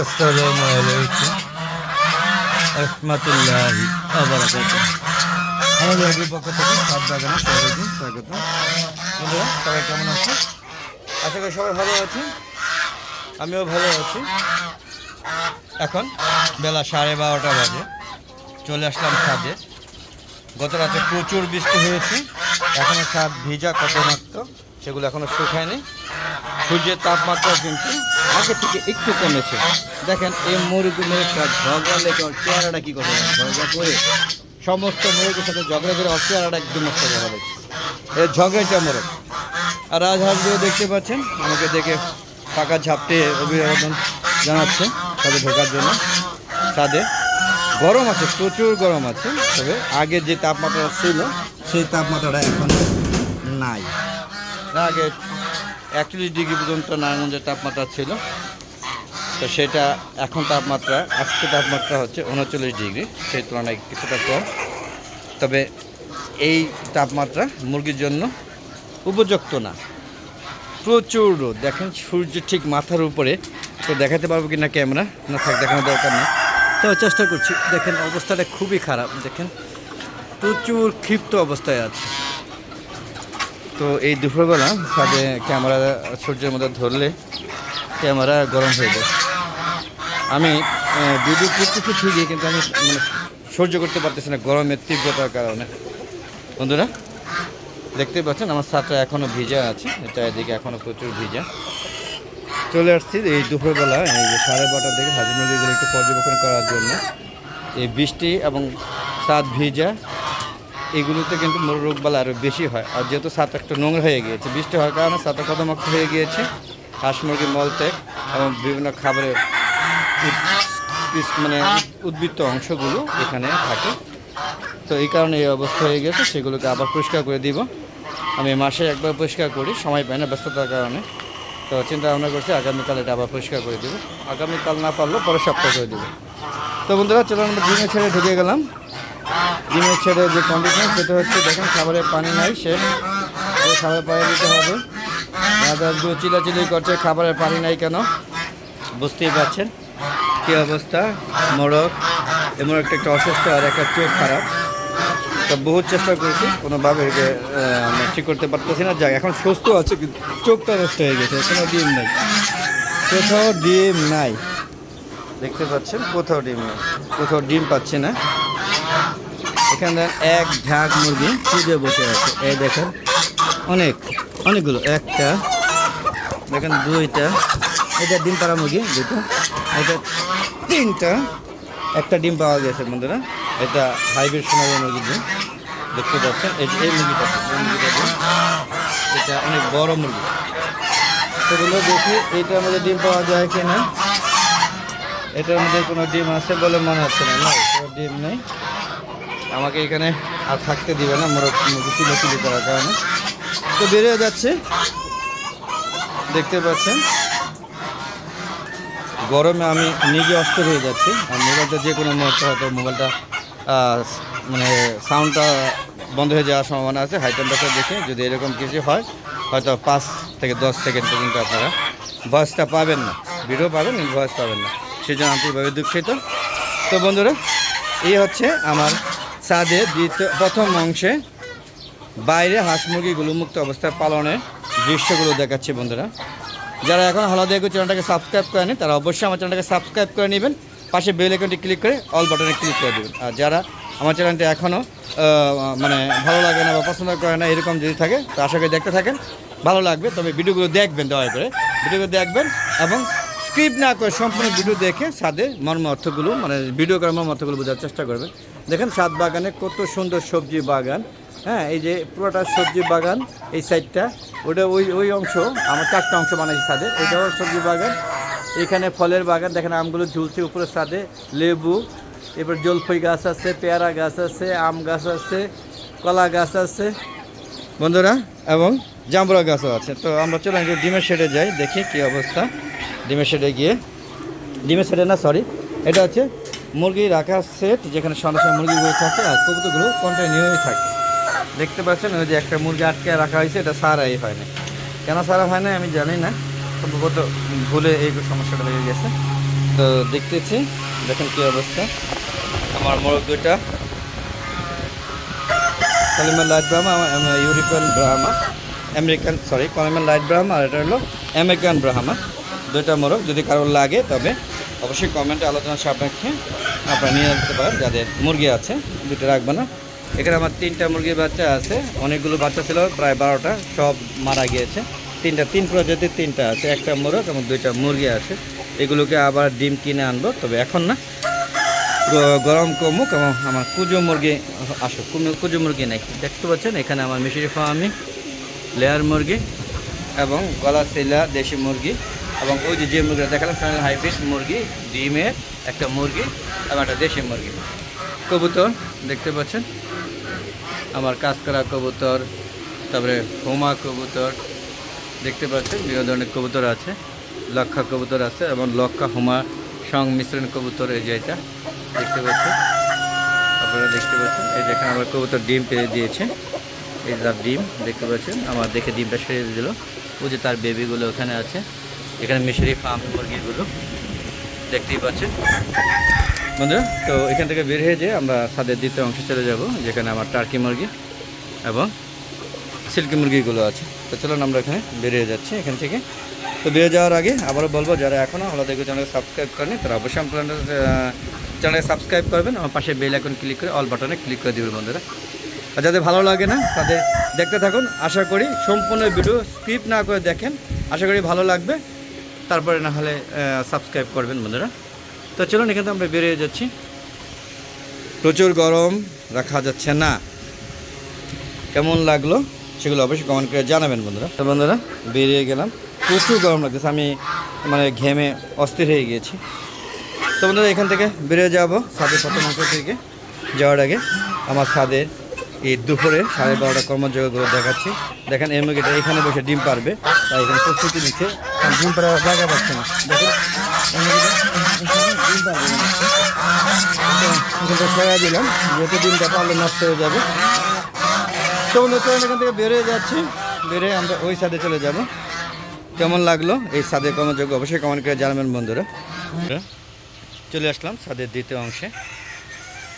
আসসালামু আলাইকুম রহমতুল্লাহি আমাদের হাবির পক্ষ থেকে সাত বাগানে সবাইকে স্বাগত। বন্ধুরা, সবাই কেমন আছে? আশা করি সবাই ভালো আছেন আমিও ভালো আছি। এখন বেলা সাড়ে বারোটা বাজে। চলে আসলাম ছাদে। গত রাতে প্রচুর বৃষ্টি হয়েছে। এখনও ছাদ ভিজা কত মাত্র সেগুলো এখনও শুকায়নি। সূর্যের তাপমাত্রা কিন্তু আগে থেকে একটু কমেছে। দেখেন, এই মুরগুমের ঝগড়া লেগে ওর চেহারাটা কী করে ঝগড়া করে সমস্ত মুরগির সাথে ঝগড়া করে ওর চেহারাটা একদম নষ্ট করে ফেলেছে। এর ঝগড়াটা মোরগ আর রাজহাঁসগুলো দেখতে পাচ্ছেন? আমাকে দেখে ফাঁকা ঝাপটে অভিবাদন জানাচ্ছে তাদের ঢোকার জন্য। তাদের গরম আছে, প্রচুর গরম আছে। তবে আগে যে তাপমাত্রা ছিল, সেই তাপমাত্রাটা এখন নাই। আগে একচল্লিশ ডিগ্রি পর্যন্ত নারায়ণগঞ্জের তাপমাত্রা ছিল। তো সেটা এখন তাপমাত্রা, আজকে তাপমাত্রা হচ্ছে উনচল্লিশ ডিগ্রি, সেই তুলনায় কিছুটা কম। তবে এই তাপমাত্রা মুরগির জন্য উপযুক্ত না। প্রচুর রোদ। দেখেন সূর্য ঠিক মাথার উপরে। তো দেখাতে পারব কি না ক্যামেরা? না থাক, দেখানোর দরকার নেই। তো চেষ্টা করছি। দেখেন অবস্থাটা খুবই খারাপ। দেখেন, প্রচুর ক্ষিপ্ত অবস্থায় আছে। তো এই দুপুরবেলা ছাদে ক্যামেরা, সূর্যের মধ্যে ধরলে ক্যামেরা গরম হয়ে যায়। আমি ভিডিও করতেছি ঠিকই, কিন্তু আমি মানে সহ্য করতে পারতেছি না গরমের তীব্রতার কারণে। বন্ধুরা দেখতে পাচ্ছেন আমার ছাদটা এখনও ভিজা আছে চারিদিকে এখনও প্রচুর ভিজা। চলে আসছি এই দুপুরবেলা, এই যে সাড়ে বারোটার দিকে হাজির মুরগিগুলো একটু পর্যবেক্ষণ করার জন্য। এই বৃষ্টি এবং সাত ভিজা এগুলোতে কিন্তু রোগবালা আরও বেশি হয়। আর যেহেতু ছাদ একটু নোংরা হয়ে গিয়েছে, বৃষ্টি হওয়ার কারণে ছাদটা কদমক্ত হয়ে গিয়েছে। হাঁস মুরগির মলত্যাগ এবং বিভিন্ন খাবারের মানে উদ্বৃত্ত অংশগুলো এখানে থাকে। তো এই কারণে এই অবস্থা হয়ে গেছে, সেগুলোকে আবার পরিষ্কার করে দিব। আমি মাসে একবার পরিষ্কার করি, সময় পাই না ব্যস্ততার কারণে। তো চিন্তা ভাবনা করছি আগামীকাল এটা আবার পরিষ্কার করে দিব। আগামীকাল না পারলেও পরের সপ্তাহ করে দেবো। তো বন্ধুরা চলো আমরা ডিমের ছেড়ে ঢুকে গেলাম। ডিমের ছেড়ে যে কন্ডিশন সেটা হচ্ছে দেখেন খাবারের পানি নাই, শেষ। যে খাবার পানি দিতে হবে। রাজাগুলো চিলাচিলি করছে, খাবারের পানি নাই কেন? বুঝতেই পারছেন কী অবস্থা? মোরগ এমন একটা একটা অসুস্থ আর একটা চোখ খারাপ। তো বহুত চেষ্টা করেছি, কোনোভাবে একে আমরা ঠিক করতে পারতেছি না। যাক, এখন সুস্থ আছে, কিন্তু চোখটা নষ্ট হয়ে গেছে কোনো ডিম নাই। কোথাও ডিম নাই। দেখতে পাচ্ছেন, কোথাও ডিম নেই। কোথাও ডিম পাচ্ছি না। এখানে এক ঝাঁক মুরগি খুঁজে বসে আছে। এই দেখেন, অনেক, অনেকগুলো, একটা, দেখেন দুইটা, এটা ডিম পাড়া মুরগি দুটো এটা তিনটা, একটা ডিম পাওয়া গেছে বন্ধুরা, এটা হাইব্রিড সোনালী মুরগির ডিম, দেখতে পাচ্ছেন, এই মুরগিটা এটা অনেক বড় মুরগি। সেগুলো দেখি, এটার মধ্যে ডিম পাওয়া যায় কিনা, এটার মধ্যে কোনো ডিম আছে বলে মনে হচ্ছে না ডিম নেই। আমাকে এখানে আর থাকতে দিবে না, মোরগ মুরগি চিলো চিলি করার কারণে। তো বেরিয়ে যাচ্ছে। দেখতে পাচ্ছেন। গরমে আমি নিজে অস্থ হয়ে যাচ্ছি। আর মোবাইলটা যে কোনো মুহূর্তে হয়তো মোবাইলটা মানে সাউন্ডটা বন্ধ হয়ে যাওয়ার সম্ভাবনা আছে। হাই টেম্পারেচার দেখে যদি এরকম কিছু হয়, হয়তো পাঁচ থেকে দশ সেকেন্ড পর্যন্ত আপনারা ভয়েসটা পাবেন না। ভিডিও পাবেন ভয়েস পাবেন না। সেই জন্য আন্তরিকভাবে দুঃখিত। তো বন্ধুরা, এই হচ্ছে আমার ছাদে দ্বিতীয় প্রথম অংশে বাইরে হাঁস মুরগিগুলো মুক্ত অবস্থায় পালনের দৃশ্যগুলো দেখাচ্ছি বন্ধুরা। যারা এখন হলদে এগো চ্যানেলটাকে সাবস্ক্রাইব করেনি তারা অবশ্যই আমার চ্যানেলটাকে সাবস্ক্রাইব করে নেবেন। পাশে বেল আইকনটি ক্লিক করে অল বাটনে ক্লিক করে দেবেন। আর যারা আমার চ্যানেলটি এখনও মানে ভালো লাগে না বা পছন্দ করে না, এরকম যদি থাকে, তো আশা করি দেখতে থাকেন। ভালো লাগবে, তবে ভিডিওগুলো দেখবেন দয়া করে। ভিডিওগুলো দেখবেন এবং স্ক্রিপ্ট না করে সম্পূর্ণ ভিডিও দেখে সাদে মর্ম অর্থগুলো মানে ভিডিও করার মর্ম অর্থগুলো বোঝার চেষ্টা করবেন। দেখেন সাদ বাগানে কত সুন্দর সবজি বাগান। হ্যাঁ এই যে পুরোটা সবজি বাগান, এই সাইডটা, ওটা ওই ওই অংশ, আমার চারটা অংশ বানাইছি সাদে ওইটাও সবজি বাগান। এখানে ফলের বাগান, দেখেন আমগুলো ঝুলছে উপরে সাদে লেবু এবার জলফই গাছ আছে, পেয়ারা গাছ আছে, আম গাছ আছে, কলা গাছ আছে। বন্ধুরা, এবং জাম্বুরা গাছও আছে। তো আমরা চলো একটু ডিমের শেডে যাই, দেখি কি অবস্থা। ডিমের শেডে গিয়ে, ডিমের শেডে না সরি এটা হচ্ছে মুরগি রাখার সেট যেখানে সঙ্গে সঙ্গে মুরগিগুলো থাকে আর কবুতরগুলো কন্টিনিউই থাকে। দেখতে পাচ্ছেন, ওই যে একটা মুরগি আটকে রাখা হয়েছে, এটা সারাই হয় না কেন সারা হয় না আমি জানি না, সম্ভবত ভুলে এই সমস্যাটা লেগে গেছে। তো দেখতেছি, দেখেন কি অবস্থা। আমার মোরগ দুইটা কলিমার লাইট ব্রাহ্মা আমার ইউরোপিয়ান ব্রাহ্মা আমেরিকান সরি কলিমার লাইট ব্রাহ্মা আর এটা হলো আমেরিকান ব্রাহ্মা দুইটা মোরগ, যদি কারোর লাগে তবে। অবশ্যই কমেন্টে আলোচনা সাপেক্ষে আপনারা নিয়ে আসতে পারেন, যাদের মুরগি আছে, দুটো রাখবে না। এখানে আমার তিনটা মুরগির বাচ্চা আছে, অনেকগুলো বাচ্চা ছিল, প্রায় বারোটা, সব মারা গিয়েছে। তিনটা, তিন প্রজাতির তিনটা আছে, একটা মোরগ এবং দুইটা মুরগি আছে। এগুলোকে আবার ডিম কিনে আনব, তবে এখন না। গরম কমুক এবং আমার কুজো মুরগি আসুক। কুজো মুরগি নেই। দেখতে পাচ্ছেন, এখানে আমার মিশরি ফার্মি, লেয়ার মুরগি এবং গলা সেলা দেশি মুরগি। এবং ওই যে যে মুরগিটা দেখালাম সোনালি হাইব্রিড মুরগি, ডিমের একটা মুরগি এবং একটা দেশি মুরগি। কবুতর দেখতে পাচ্ছেন? আমার কাজ করা কবুতর, তারপরে হোমা কবুতর দেখতে পাচ্ছেন? বিভিন্ন ধরনের কবুতর আছে, লক্ষা কবুতর আছে এবং লক্ষা হোমা সংমিশ্রণ কবুতর, এই যে এটা দেখতে পাচ্ছেন? আপনারা দেখতে পাচ্ছেন? এই যেখানে আমার কবুতর ডিম পেয়ে দিয়েছে। এই তার ডিম, দেখতে পাচ্ছেন? আমার দেখে ডিমটা সেরে দিল। ওই যে তার বেবিগুলো ওখানে আছে। এখানে মিশরি ফার্ম মুরগিগুলো দেখতেই পাচ্ছেন। বন্ধুরা, তো এখান থেকে বের হয়ে যেয়ে আমরা ছাদের দ্বিতীয় অংশে চলে যাব, যেখানে আমার টার্কি মুরগি এবং সিল্কি মুরগিগুলো আছে। তো চলুন আমরা এখানে বেরিয়ে যাচ্ছি এখান থেকে। তো বেরিয়ে যাওয়ার আগে আবারও বলব, যারা এখনও দেখবে চ্যানেলকে সাবস্ক্রাইব করেনি তারা অবশ্যই আপনার চ্যানেলকে সাবস্ক্রাইব করবেন। আমার পাশে বেল আইকন ক্লিক করে অল বাটনে ক্লিক করে দেবেন বন্ধুরা। আর যাদের ভালো লাগে না, তাদের দেখতে থাকুন। আশা করি সম্পূর্ণ ভিডিও স্কিপ না করে দেখেন। আশা করি ভালো লাগবে। তারপরে না হলে সাবস্ক্রাইব করবেন বন্ধুরা। তো চলুন, এখান আমরা বেরিয়ে যাচ্ছি। প্রচুর গরম, রাখা যাচ্ছে না। কেমন লাগল সেগুলো অবশ্যই কমেন্ট করে জানাবেন বন্ধুরা। তো বন্ধুরা, বেরিয়ে গেলাম। প্রচুর গরম লাগতেছে, আমি মানে ঘেমে অস্থির হয়ে গিয়েছি। তো বন্ধুরা, এখান থেকে বেরিয়ে যাব প্রথম অংশ থেকে। যাওয়ার আগে আমার ছাদের এই দুপুরে সাড়ে বারোটা কর্মযোগ্যগুলো দেখাচ্ছি। দেখেন, এর মুরগিটা এখানে বসে ডিম পারবে, তাই এখানে প্রস্তুতি নিচ্ছে। ডিম পাড়ার জায়গা পাচ্ছে না দেখেন ছেড়ে দিলাম যেহেতু ডিমটা পারলে নষ্ট হয়ে যাবে তো বন্ধু এখান থেকে বেরিয়ে যাচ্ছি বেরিয়ে আমরা ওই সাদে চলে যাব। কেমন লাগল এই সাদে কর্মযোগ্য? অবশ্যই কমেন্ট করে জানাবেন বন্ধুরা। চলে আসলাম সাদের দ্বিতীয় অংশে।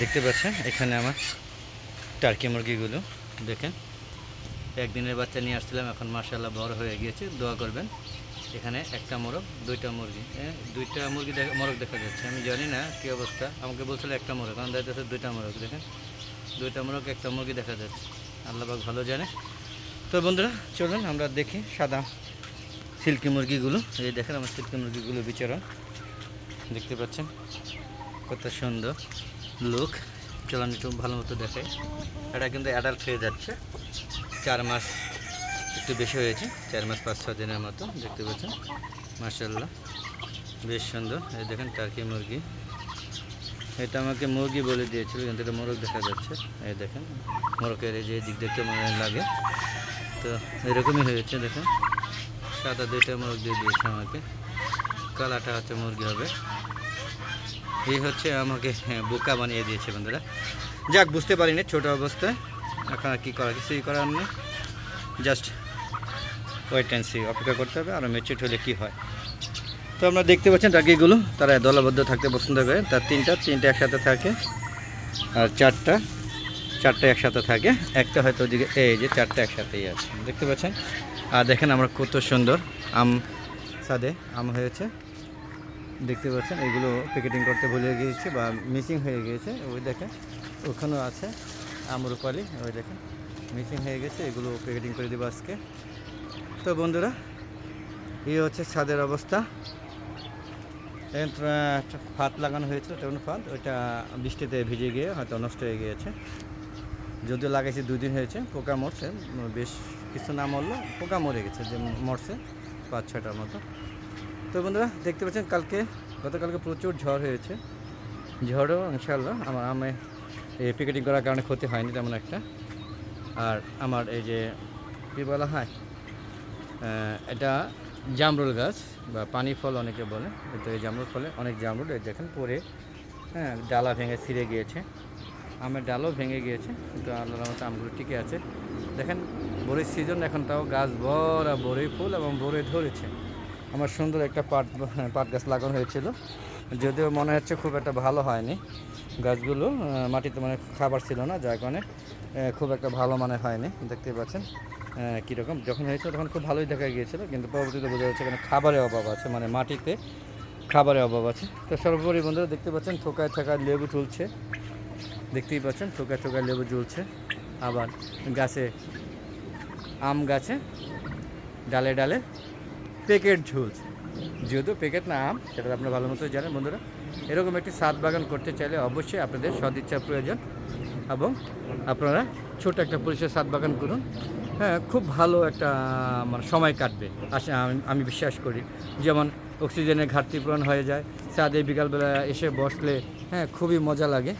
দেখতে পাচ্ছেন, এখানে আমার টার্কি মুরগিগুলো। দেখেন, একদিনের বাচ্চা নিয়ে আসছিলাম, এখন মার্শাল্লাহ বড় হয়ে গিয়েছে। দোয়া করবেন। এখানে একটা মোরগ, দুইটা মুরগি। দুইটা মুরগি মোরগ দেখা যাচ্ছে। আমি জানি না কী অবস্থা। আমাকে বলছিল একটা মোরগ। আমার আছে দুইটা মোরগ, দেখেন। দুইটা মোরগ, একটা মুরগি দেখা যাচ্ছে। আল্লাহবাক ভালো জানে। তো বন্ধুরা, চলুন আমরা দেখি সাদা সিল্কি মুরগিগুলো। এই দেখেন আমার সিল্কি মুরগিগুলো বিচরণ দেখতে পাচ্ছেন? কত সুন্দর লুক চলুন একটু ভালো মতো দেখে এটা কিন্তু অ্যাডাল্ট হয়ে যাচ্ছে। চার মাস একটু বেশি হয়েছে চার মাস পাঁচ ছ দিনের মতো দেখতে পাচ্ছেন। মার্শাল্লাহ বেশ সুন্দর। এই দেখেন টার্কি মুরগি। এটা আমাকে মুরগি বলে দিয়েছিল কিন্তু এটা মোরগ দেখা যাচ্ছে। এই দেখেন মোরগের এই যে দিক দেখতে মনে লাগে। তো এরকমই হয়েছে দেখেন। সাদা দুইটা মোরগ দিয়ে দিয়েছে আমাকে। কালাটা হচ্ছে মুরগি হবে। এই হচ্ছে আমাকে হ্যাঁ, বোকা বানিয়ে দিয়েছে বন্ধুরা। যাক বুঝতে পারিনি ছোট অবস্থায়। এখন আর কী করা কিছুই করার নেই। জাস্ট ওয়েট অ্যান্ড সি অপেক্ষা করতে হবে, আর মেচুর হলে কী হয়। তো আমরা দেখতে পাচ্ছেন টাকিগুলো, তারা দলবদ্ধ থাকতে পছন্দ করে। তার তিনটা তিনটা একসাথে থাকে, আর চারটা চারটা একসাথে থাকে। একটা হয়তো ওদিকে, এই যে চারটা একসাথেই আছে, দেখতে পাচ্ছেন? আর দেখেন আমরা কত সুন্দর আম সাদে আম হয়েছে। দেখতে পাচ্ছেন, এগুলো প্যাকেটিং করতে ভুলে গিয়েছে বা মিসিং হয়ে গিয়েছে। ওই দেখেন, ওখানেও আছে আম আমরুপালি, ওই দেখেন মিসিং হয়ে গেছে, এগুলো প্যাকেটিং করে দেবো আজকে। তো বন্ধুরা, এই হচ্ছে ছাদের অবস্থা। ফাত লাগানো হয়েছিল তেমন ফাত ওইটা বৃষ্টিতে ভিজে গিয়ে হয়তো নষ্ট হয়ে গিয়েছে। যদিও লাগাইছি, দুই দিন হয়েছে, পোকা মরছে, বেশ কিছু না মরলো, পোকা মরে গেছে, যে মরছে, পাঁচ ছটার মতো। তো বন্ধুরা, দেখতে পাচ্ছেন কালকে, গতকালকে প্রচুর ঝড় হয়েছে। ঝড়ও ইনশাল্লাহ আমার আমে এই পিকেটিং করার কারণে ক্ষতি হয়নি তেমন একটা। আর আমার এই যে, কী বলা হয়? এটা জামরুল গাছ বা পানি ফল অনেকে বলে তো এই জামরুল ফলে অনেক জামরুল দেখেন পরে হ্যাঁ ডালা ভেঙে ছিঁড়ে গিয়েছে। আমের ডালও ভেঙে গিয়েছে, কিন্তু আল্লাহর মতো আমগুলো টিকে আছে। দেখেন, বড়ির সিজন এখন তাও গাছ ভরা বড়ই ফুল এবং বড়ই ধরেছে। আমার সুন্দর একটা পাট পাট গাছ লাগানো হয়েছিল। যদিও মনে হচ্ছে খুব একটা ভালো হয়নি। গাছগুলো মাটিতে মানে খাবার ছিল না, যার কারণে খুব একটা ভালো মানে হয়নি দেখতে পাচ্ছেন। কীরকম? যখন হয়েছিল তখন খুব ভালোই দেখা গিয়েছিল, কিন্তু পরবর্তীতে বোঝা যাচ্ছে এখানে খাবারের অভাব আছে মানে মাটিতে খাবারের অভাব আছে। তো সর্বোপরি বন্ধুরা দেখতে পাচ্ছেন, থোকায় থাকা লেবু ঝুলছে। দেখতেই পাচ্ছেন, থোকায় থোকায় লেবু ঝুলছে। আবার গাছে, আম গাছে ডালে ডালে প্যাকেট ঝুলছে। যেহেতু প্যাকেট না আম, সেটা আপনারা ভালো মতো জানেন বন্ধুরা। এরকম একটি সাত বাগান করতে চাইলে অবশ্যই আপনাদের সদিচ্ছা প্রয়োজন এবং আপনারা ছোট একটা পরিসর সাত বাগান করুন। হ্যাঁ খুব ভালো একটা মানে সময় কাটবে, আশা আমি- বিশ্বাস করি। যেমন অক্সিজেনের ঘাটতি পূরণ হয়ে যায় ছাদে বিকালবেলা এসে বসলে হ্যাঁ খুবই মজা লাগে।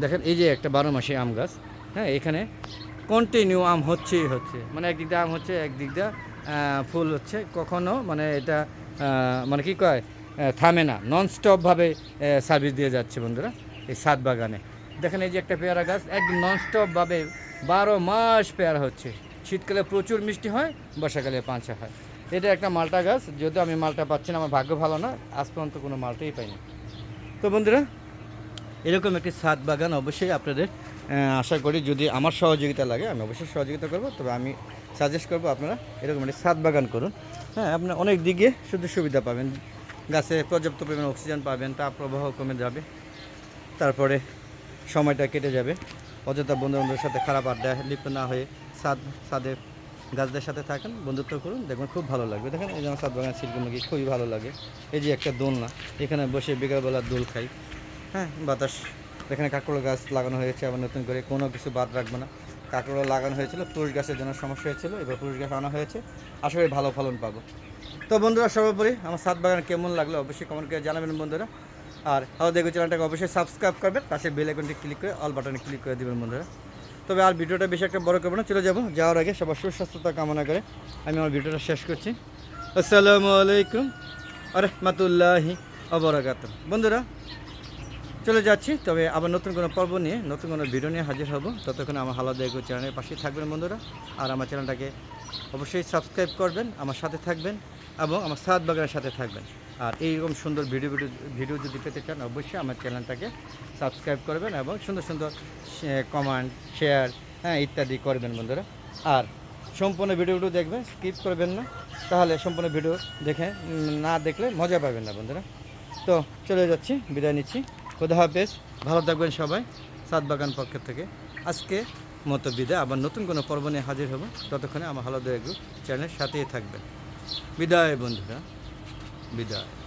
দেখেন এই যে একটা বারো মাসে আম গাছ হ্যাঁ এখানে কন্টিনিউ আম হচ্ছেই হচ্ছে। মানে একদিক দিয়ে আম হচ্ছে, একদিক দিয়ে ফুল হচ্ছে। কখনো মানে এটা মানে কি কয় থামে না নন স্টপভাবে সার্ভিস দিয়ে যাচ্ছে বন্ধুরা, এই সাত বাগানে। দেখেন এই যে একটা পেয়ারা গাছ, একদম নন স্টপভাবে বারো মাস পেয়ারা হচ্ছে। শীতকালে প্রচুর মিষ্টি হয়, বর্ষাকালে পাঁচা হয়। এটা একটা মালটা গাছ যদিও আমি মালটা পাচ্ছি না, আমার ভাগ্য ভালো না, আজ পর্যন্ত কোনো মালটাই পাইনি। তো বন্ধুরা, এরকম একটি ছাদ বাগান অবশ্যই আপনাদের আশা করি যদি আমার সহযোগিতা লাগে, আমি অবশ্যই সহযোগিতা করব, তবে আমি সাজেস্ট করব আপনারা এরকম একটি ছাদ বাগান করুন। হ্যাঁ আপনার অনেক দিকে শুধু সুবিধা পাবেন, গাছে পর্যাপ্ত পরিমাণে অক্সিজেন পাবেন, তাপ প্রবাহ কমে যাবে, তারপরে সময়টা কেটে যাবে, অযথা বন্ধু বান্ধবের সাথে খারাপ আড্ডা, লিপ্ত না হয়ে ছাদ ছাদে গাছদের সাথে থাকেন, বন্ধুত্ব করুন, দেখবেন খুব ভালো লাগবে। দেখেন এই যেমন ছাদ বাগান শিল্পী খুবই ভালো লাগে। এই যে একটা দোলনা, এখানে বসে বিকালবেলা দোল খাই। হ্যাঁ বাতাস, এখানে কাঁকড়ো গাছ লাগানো হয়েছে, আবার নতুন করে কোনো কিছু বাদ রাখব না। কাঁকড়ো লাগানো হয়েছিল, পুরুষ গাছের জন্য সমস্যা হয়েছিল, এবার পুরুষ গাছ আনা হয়েছে। আশা করি ভালো ফলন পাবো। তো বন্ধুরা, সর্বোপরি আমার সাত বাগান কেমন লাগল অবশ্যই কমেন্ট করে জানাবেন বন্ধুরা। আর আমাদের দেখো চ্যানেলটাকে অবশ্যই সাবস্ক্রাইব করবেন, পাশে বেল আইকনটি ক্লিক করে অল বাটনে ক্লিক করে দেবেন বন্ধুরা। তবে আর ভিডিওটা বেশি একটা বড় করব না, চলে যাব, যাওয়ার আগে সবার সুস্বাস্থ্যতা কামনা করে আমি আমার ভিডিওটা শেষ করছি। আসসালামু আলাইকুম আরহামতুল্লাহি অবরাকাত বন্ধুরা, চলে যাচ্ছি, তবে আবার নতুন কোনো পর্ব নিয়ে, নতুন কোনো ভিডিও নিয়ে হাজির হব। ততক্ষণ আমার হালাদা এগো চ্যানেলের পাশেই থাকবেন বন্ধুরা, আর আমার চ্যানেলটাকে অবশ্যই সাবস্ক্রাইব করবেন, আমার সাথে থাকবেন এবং আমার সাত বাগানের সাথে থাকবেন। আর এইরকম সুন্দর ভিডিও ভিডিও ভিডিও যদি পেতে চান, অবশ্যই আমার চ্যানেলটাকে সাবস্ক্রাইব করবেন এবং সুন্দর সুন্দর কমেন্ট শেয়ার হ্যাঁ ইত্যাদি করবেন বন্ধুরা। আর সম্পূর্ণ ভিডিওগুলো দেখবেন স্কিপ করবেন না। তাহলে সম্পূর্ণ ভিডিও দেখে না দেখলে মজা পাবেন না বন্ধুরা। তো চলে যাচ্ছি, বিদায় নিচ্ছি। খোদা হাফেজ, ভালো থাকবেন সবাই, সাত বাগান পক্ষের থেকে। আজকে মতো বিদায়, আবার নতুন কোনো পর্ব নিয়ে হাজির হব। ততক্ষণে আমার হালো দয়া গ্রুপ চ্যানেলের সাথেই থাকবেন। বিদায় বন্ধুরা। বিদায়